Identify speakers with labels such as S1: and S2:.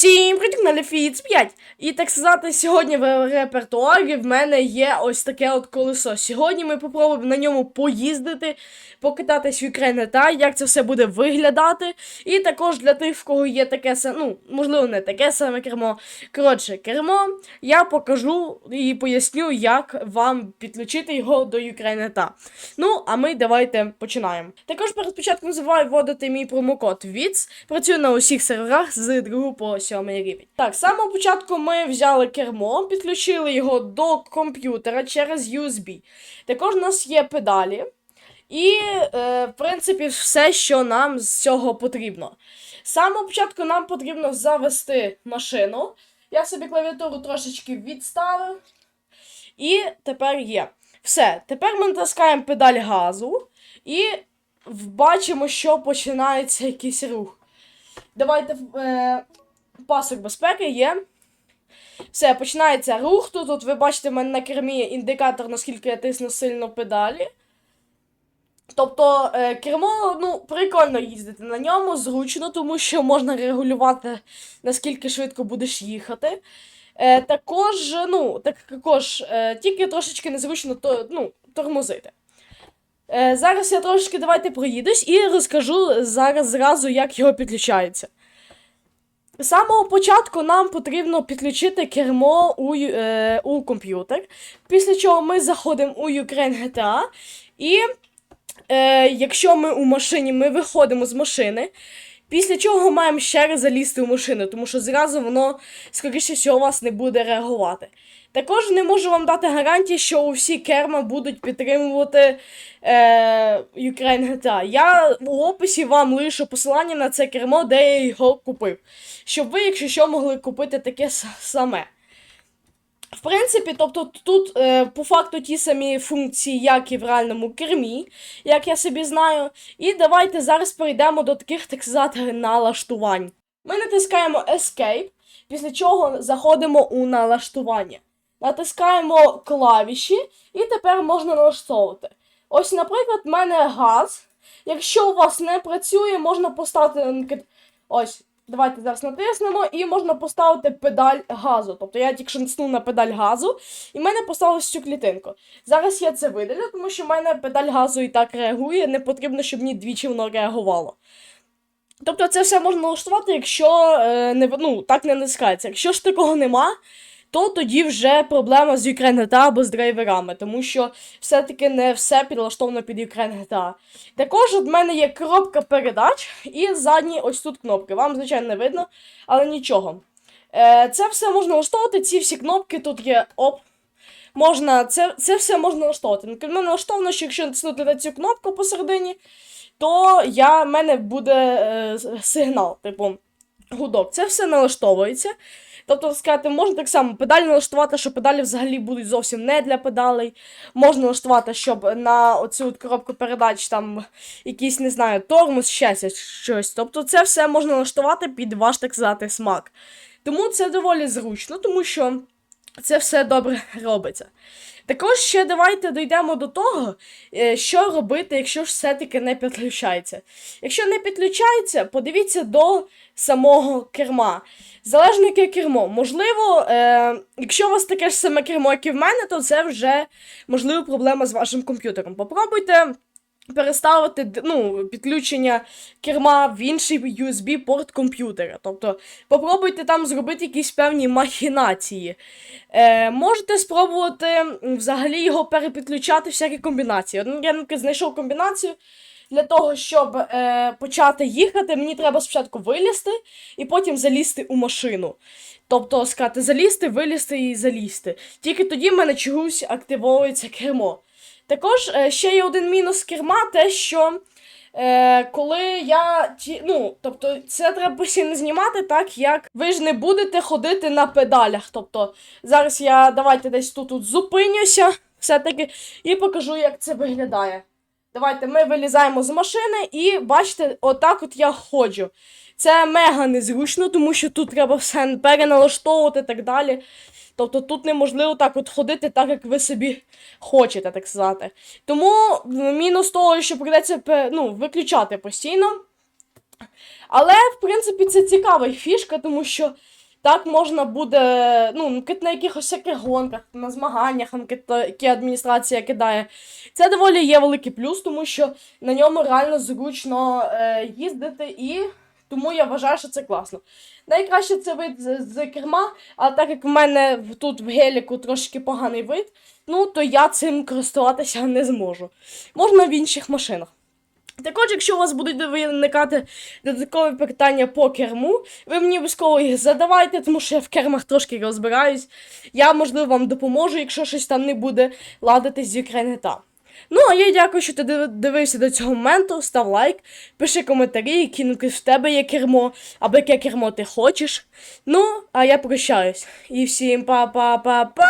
S1: Всім привіт, на Лефіц 5. І так сказати, сьогодні в репертуарі в мене є ось таке от колесо. Сьогодні ми попробуємо на ньому поїздити, покататись в Україні та як це все буде виглядати. І також для тих, в кого є таке саме, ну, можливо, не таке саме кермо. Коротше, кермо я покажу і поясню, як вам підключити його до Юкрейнета. Ну, а ми давайте починаємо. Також перед початком забуваю вводити мій промокод VITS. Працюю на усіх серверах з 2 по 7 рівень. Так, з самого початку ми взяли кермо, підключили його до комп'ютера через USB. Також у нас є педалі. І, е, в принципі, все, що нам з цього потрібно. З самого початку нам потрібно завести машину. Я собі клавіатуру трошечки відставив. І тепер є. Все. Tепер ми натискаємо педаль газу і бачимо, що починається якийсь рух. Давайте е, пасок безпеки є. Все, починається рух. Тут, тут ви бачите, в мене на кермі індикатор, наскільки я тисну сильно педалі. Тобто е, кермо, ну, прикольно їздити на ньому, зручно, тому що можна регулювати, наскільки швидко будеш їхати. Е, також, ну, також е, тільки трошечки незручно то, ну, тормозити. Е, зараз я трошечки давайте проїдусь і розкажу зараз зразу, як його підключається. Самого початку нам потрібно підключити кермо у, е, у комп'ютер, після чого ми заходимо у Ukraine GTA, і е, якщо ми у машині, ми виходимо з машини, після чого маємо ще раз залізти у машину, тому що зразу воно, скоріше всього, вас не буде реагувати. Також не можу вам дати гарантії, що усі керма будуть підтримувати е, Ukraine GTA. Я в описі вам лишу посилання на це кермо, де я його купив. Щоб ви, якщо що, могли купити таке саме. В принципі, тобто тут е, по факту ті самі функції, як і в реальному кермі, як я собі знаю. І давайте зараз перейдемо до таких, так сказати, налаштувань. Ми натискаємо Escape, після чого заходимо у налаштування. Натискаємо клавіші, і тепер можна налаштовувати. Ось, наприклад, в мене газ. Якщо у вас не працює, можна поставити. Ось, давайте зараз натиснемо, і можна поставити педаль газу. Тобто я тільки що на педаль газу, і в мене поставилось цю клітинку. Зараз я це видалю, тому що в мене педаль газу і так реагує, не потрібно, щоб мені двічі воно реагувало. Тобто це все можна налаштувати, якщо е, не, ну, так не натискається. Якщо ж такого нема, то тоді вже проблема з Ukraine GTA або з драйверами, тому що все-таки не все підлаштовано під Ukraine GTA. Також от мене є коробка передач і задні ось тут кнопки. Вам, звичайно, не видно, але нічого. Е, це все можна налаштовувати, ці всі кнопки тут є оп. Можна, це, це все можна налаштовувати. Ну, мене налаштовано, що якщо натиснути на цю кнопку посередині, то в мене буде е, сигнал, типу, гудок. Це все налаштовується. Тобто, сказати, можна так само педалі налаштувати, що педалі взагалі будуть зовсім не для педалей. Можна налаштувати, щоб на оцю от коробку передач там якийсь, не знаю, тормоз, щастя, щось. Тобто, це все можна налаштувати під ваш, так сказати, смак. Тому це доволі зручно, тому що це все добре робиться. Також ще давайте дійдемо до того, е, що робити, якщо ж все-таки не підключається. Якщо не підключається, подивіться до самого керма. Залежно яке кермо. Можливо, е, якщо у вас таке ж саме кермо, як і в мене, то це вже можливо проблема з вашим комп'ютером. Попробуйте переставити ну, підключення керма в інший USB-порт комп'ютера. Тобто, попробуйте там зробити якісь певні махінації. Е, можете спробувати взагалі його перепідключати всякі комбінації. Ну, Я наприклад, знайшов комбінацію. Для того, щоб е, почати їхати, мені треба спочатку вилізти і потім залізти у машину. Тобто, сказати, залізти, вилізти і залізти. Тільки тоді в мене чогось активовується кермо. Також е, ще є один мінус керма, те, що е, коли я. ті- Ну, тобто, це треба постійно знімати, так як ви ж не будете ходити на педалях. Тобто, зараз я давайте десь тут, тут зупинюся, все-таки, і покажу, як це виглядає. Давайте ми вилізаємо з машини і бачите, отак от я ходжу. Це мега незручно, тому що тут треба все переналаштовувати і так далі. Тобто тут неможливо так от ходити, так як ви собі хочете, так сказати. Тому мінус того, що прийдеться ну, виключати постійно. Але, в принципі, це цікава фішка, тому що Так можна буде, ну, на якихось всяких гонках, на змаганнях, які адміністрація кидає. Це доволі є великий плюс, тому що на ньому реально зручно е, їздити і тому я вважаю, що це класно. Найкраще це вид з, з керма, а так як в мене тут в геліку трошки поганий вид, ну то я цим користуватися не зможу. Можна в інших машинах. Також, якщо у вас будуть виникати додаткові питання по керму, ви мені обов'язково їх задавайте, тому що я в кермах трошки розбираюсь. Я, можливо, вам допоможу, якщо щось там не буде ладитись з та. Ну, а я дякую, що ти дивився до цього моменту. Став лайк, пиши коментарі, ну, в тебе є кермо, або яке кермо ти хочеш. Ну, а я прощаюсь. І всім па-па-па-па!